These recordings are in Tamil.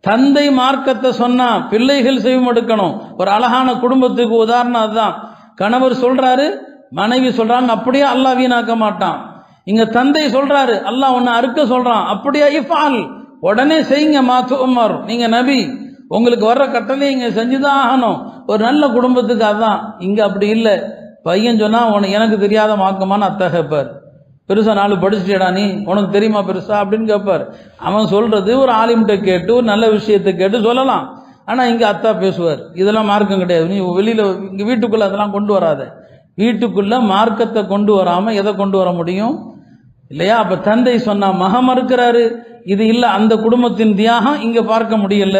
தந்தை மார்க்கத்தை சொன்னா பிள்ளைகள் செவிமடுக்கணும். ஒரு அழகான குடும்பத்துக்கு உதாரணம் அதுதான். கணவர் சொல்றாரு மனைவி சொல்றாங்க அப்படியே அல்லாஹ் வீணாக்க மாட்டான். இங்க தந்தை சொல்றாரு அல்லாஹ் உன்னை அறுக்க சொல்றான். அப்படியே இஃபால் உடனே செய்யுங்க மாத்து உமர் நீங்க நபி உங்களுக்கு வர்ற கட்டளை இங்க செஞ்சுதான் ஆகணும். ஒரு நல்ல குடும்பத்துக்கு அதான். இங்க அப்படி இல்லை. பையன் சொன்னா உனக்கு எனக்கு தெரியாத மாக்கமான அத்தை பெருசாக நாலு படிச்சுட்டேடா நீ? உனக்கு தெரியுமா பெருசா? அப்படின்னு கேட்பார் அவன் சொல்கிறது ஒரு ஆலிம்கிட்ட கேட்டு ஒரு நல்ல விஷயத்தை கேட்டு சொல்லலாம். ஆனால் இங்கே அத்தா பேசுவார். இதெல்லாம் மார்க்கம் கிடையாது. நீ வெளியில் இங்கே வீட்டுக்குள்ளே அதெல்லாம் கொண்டு வராத. வீட்டுக்குள்ளே மார்க்கத்தை கொண்டு வராமல் எதை கொண்டு வர முடியும்? இல்லையா? அப்போ தந்தை சொன்னால் மகம் மறுக்கிறாரு. இது இல்லை அந்த குடும்பத்தின் தியாகம் இங்கே பார்க்க முடியல.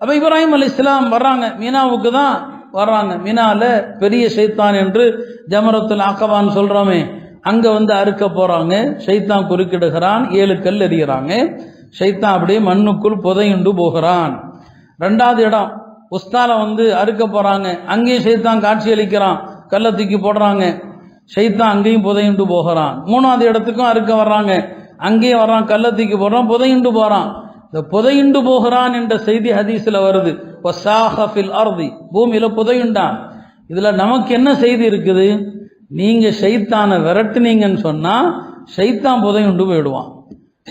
அப்போ இப்ராஹிம் அலி இஸ்லாம் வர்றாங்க. மீனாவுக்கு தான் வர்றாங்க. மீனாவில் பெரிய சைத்தான் என்று ஜமரத்துல் ஆக்கவான்னு சொல்கிறோமே அங்க வந்து அறுக்க போறாங்க. ஷைத்தான் குறுக்கிடுகிறான். ஏழு கல் எறிகிறாங்க. ஷைத்தான் அப்படியே மண்ணுக்குள் புதையுண்டு போகிறான். ரெண்டாவது இடம் உஸ்தால வந்து அறுக்க போறாங்க. அங்கேயும் சைத்தான் காட்சி அளிக்கிறான். கல்லை தூக்கி போடுறாங்க. சைத்தான் அங்கேயும் புதையுண்டு போகிறான். மூணாவது இடத்துக்கும் அறுக்க வர்றாங்க. அங்கேயும் வர்றான் கல்லை தூக்கி போடுறான் புதையுண்டு போறான். இந்த புதையுண்டு போகிறான் என்ற செய்தி ஹதீஸ்ல வருது. வசாஹ ஃபில் அர்தி. பூமியில புதையுண்டான். இதுல நமக்கு என்ன செய்தி இருக்குது? நீங்க ஷைத்தானை விரட்டுனீங்கன்னு சொன்னா ஷைத்தான் புதையுண்டு போயிடுவான்.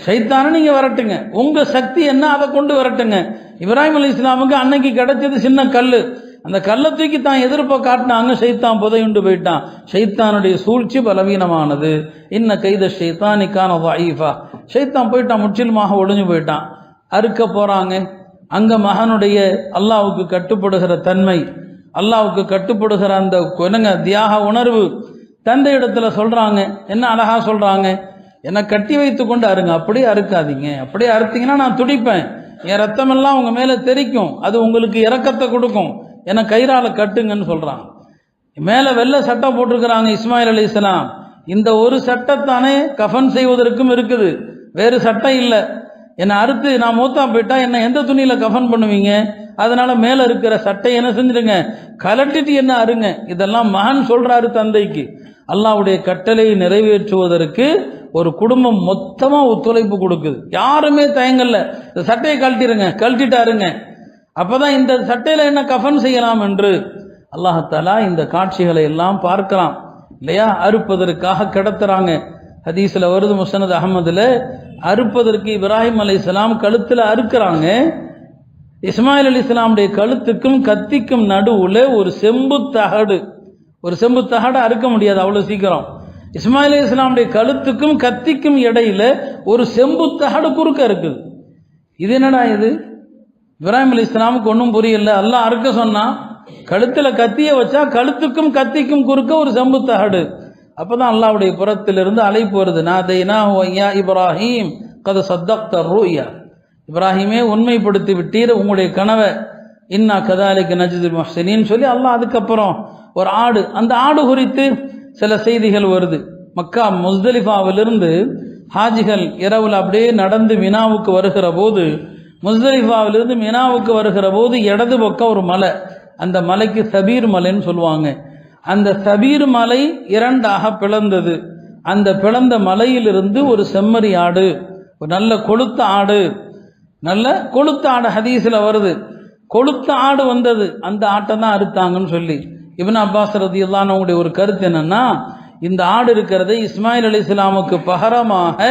ஷைத்தானை நீங்க விரட்டுங்க. உங்க சக்தி என்ன அதை கொண்டு விரட்டுங்க. இப்ராஹிம் அலி இஸ்லாமுக்கு அன்னைக்கு கிடைச்சது சின்ன கல் அந்த கல்லை தூக்கி தான் எதிர்ப்ப காட்டினாங்க ஷைத்தான் புதையுண்டு போயிட்டான். ஷைத்தானுடைய சூழ்ச்சி பலவீனமானது. இன்ன கைத சைத்தானிக்கான வாயிஃபா ஷைத்தான் போயிட்டான் முற்றிலுமாக ஒளிஞ்சு போயிட்டான். அறுக்க போறாங்க. அங்க மகனுடைய அல்லாவுக்கு கட்டுப்படுகிற தன்மை அல்லாவுக்கு கட்டுப்படுகிற அந்த என்னங்க தியாக உணர்வு தந்தை இடத்துல சொல்றாங்க என்ன அழகா சொல்றாங்க? என்னை கட்டி வைத்து கொண்டு அருங்க. அப்படியே அறுக்காதீங்க. அப்படியே அறுத்தீங்கன்னா நான் துடிப்பேன். என் ரத்தமெல்லாம் உங்க மேல தெரிக்கும் அது உங்களுக்கு இறக்கத்தை கொடுக்கும். என்னை கயிறால கட்டுங்கன்னு சொல்றாங்க மேல வெள்ளை சட்டம் போட்டிருக்கிறாங்க இஸ்மாயில் அலி இஸ்லாம். இந்த ஒரு சட்டத்தானே கஃபன் செய்வதற்கும் இருக்குது. வேறு சட்டம் இல்லை. என்னை அறுத்து நான் மூத்தா போயிட்டா என்ன எந்த துணியில கஃபன் பண்ணுவீங்க? அதனால மேல இருக்கிற சட்டை என்ன செஞ்சிருங்க கலட்டிட்டு என்ன அருங்க? இதெல்லாம் மகன் சொல்றாரு தந்தைக்கு. அல்லாவுடைய கட்டளையை நிறைவேற்றுவதற்கு ஒரு குடும்பம் மொத்தமா ஒத்துழைப்பு கொடுக்குது. யாருமே தயங்கல்ல இந்த சட்டையை கழட்டிடுங்க கழட்டிட்டாருங்க. அப்பதான் இந்த சட்டையில என்ன கஃன் செய்யலாம் என்று அல்லாஹாலா இந்த காட்சிகளை எல்லாம் பார்க்கலாம். இல்லையா? அறுப்பதற்காக கிடத்துறாங்க. ஹதீஸ்ல வருது முசனது அகமதுல. அறுப்பதற்கு இப்ராஹிம் அலி இஸ்லாம் கழுத்துல அறுக்கிறாங்க. இஸ்மாயில் அலி இஸ்லாமுடைய கழுத்துக்கும் கத்திக்கும் நடுவுல ஒரு செம்பு தகடு. ஒரு செம்பு தகடை அறுக்க முடியாது அவ்வளோ சீக்கிரம். இஸ்மாயில் இஸ்லாமுடைய கழுத்துக்கும் கத்திக்கும் இடையில ஒரு செம்பு தகடு குறுக்க இருக்குது. இது என்னடா இது? இப்ராஹிம் அலி இஸ்லாமுக்கு ஒன்றும் புரியல. எல்லாம் அறுக்க சொன்னா கழுத்தில் கத்தியை வச்சா கழுத்துக்கும் கத்திக்கும் குறுக்க ஒரு செம்பு தகடு. அப்பதான் அல்லாவுடைய புறத்திலிருந்து அழைப்பு வருது நாதைனா ஐயா இப்ராஹிம் கத சத்தக்த ரூயா இப்ராஹிமே உண்மைப்படுத்தி விட்டீர் உங்களுடைய கனவை. இன்னா கதாலிக்கு நஜிதுல் மஹ்சனின்னு சொல்லி அல்லாஹ் அதுக்கப்புறம் ஒரு ஆடு அந்த ஆடு குறித்து சில செய்திகள் வருது. மக்கா முஸ்தலிஃபாவிலிருந்து ஹாஜிகள் இரவில் அப்படியே நடந்து மினாவுக்கு வருகிற போது முஸ்தலிஃபாவிலிருந்து மினாவுக்கு வருகிற போது இடது பக்கம் ஒரு மலை அந்த மலைக்கு சபீர் மலைன்னு சொல்லுவாங்க. அந்த சபீர் மலை இரண்டாக பிளந்தது. அந்த பிளந்த மலையிலிருந்து ஒரு செம்மறி ஆடு ஒரு நல்ல கொளுத்த ஆடு நல்ல கொளுத்த ஆடு ஹதீஸில் வருது. கொளுத்த ஆடு வந்தது. அந்த ஆட்டை தான் அறுத்தாங்கன்னு சொல்லி இவன் அப்பாஸ் ரதி உங்களுடைய ஒரு கருத்து என்னன்னா இந்த ஆடு இருக்கிறது இஸ்மாயில் அலி இஸ்லாமுக்கு பகரமாக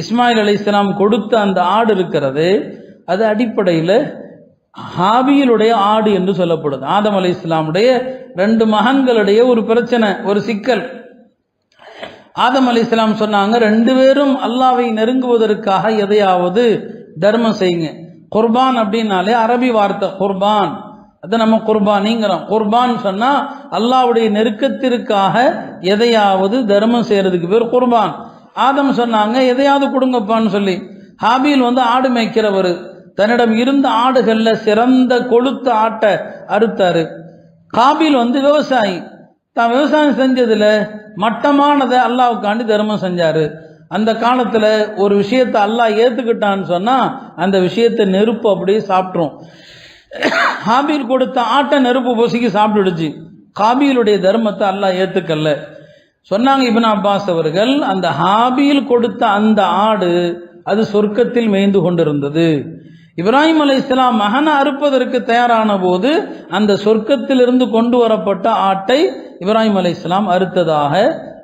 இஸ்மாயில் அலி இஸ்லாம் கொடுத்த அந்த ஆடு இருக்கிறது அது அடிப்படையில் ஹாபியிலுடைய ஆடு என்று சொல்லப்படுது. ஆதம் அலி இஸ்லாமுடைய ரெண்டு மகன்களுடைய ஒரு பிரச்சனை ஒரு சிக்கல். ஆதம் அலி இஸ்லாம் சொன்னாங்க ரெண்டு பேரும் அல்லாவை நெருங்குவதற்காக எதையாவது தர்மம் செய்யுங்க. குர்பான் அப்படின்னாலே அரபி வார்த்தை குர்பான். அது நம்ம குர்பானிங்கிறோம். குர்பான் சொன்னா அல்லாவுடைய நெருக்கத்திற்காக எதையாவது தர்மம் செய்யறதுக்கு பேர் குர்பான். ஆதம் சொன்னாங்க எதையாவது கொடுங்கப்பான்னு சொல்லி. ஹாபியில் வந்து ஆடு மேய்க்கிறவர் தன்னிடம் இருந்த ஆடுகளில் சிறந்த கொளுத்த ஆட்டை அறுத்தாரு. காபில் வந்து விவசாயி. தான் விவசாயம் செஞ்சதில் மட்டமானதை அல்லாவுக்காண்டி தர்மம் செஞ்சாரு. அந்த காலத்தில் ஒரு விஷயத்தை அல்லாஹ் ஏற்றுக்கிட்டான்னு சொன்னால் அந்த விஷயத்தை நெருப்பு அப்படியே சாப்பிட்ரும் ஹாபீல் கொடுத்த ஆட்டை நெருப்பு பொசுக்கி சாப்பிட்டுடுச்சு. காபீலுடைய தர்மத்தை அல்லாஹ் ஏற்றுக்கல்ல சொன்னாங்க இபின் அப்பாஸ் அவர்கள் அந்த ஹாபீல் கொடுத்த அந்த ஆடு அது சொர்க்கத்தில் மேய்ந்து கொண்டிருந்தது. இப்ராஹிம் அலை இஸ்லாம் மகனை அறுப்பதற்கு தயாரான போது அந்த சொர்க்கத்திலிருந்து கொண்டு வரப்பட்ட ஆட்டை இப்ராஹிம் அலை இஸ்லாம் அறுத்ததாக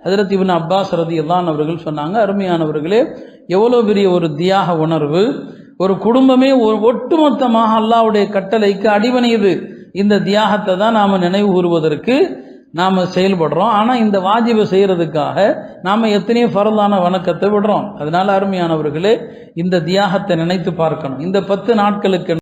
ஹஜரத் இபின் அப்பாஸ் ரதியல்லான் அவர்கள் சொன்னாங்க அருமையானவர்களே எவ்வளோ பெரிய ஒரு தியாக உணர்வு. ஒரு குடும்பமே ஒரு ஒட்டுமொத்தமாக அல்லாவுடைய கட்டளைக்கு அடிபணியுது. இந்த தியாகத்தை தான் நாம் நினைவு கூறுவதற்கு நாம செயல்படுறோம். ஆனால் இந்த வாஜிபை செய்கிறதுக்காக நாம் எத்தனையோ ஃபரதான வணக்கத்தை விடுறோம். அதனால் அருமையானவர்களே இந்த தியாகத்தை நினைத்து பார்க்கணும். இந்த பத்து நாட்களுக்கு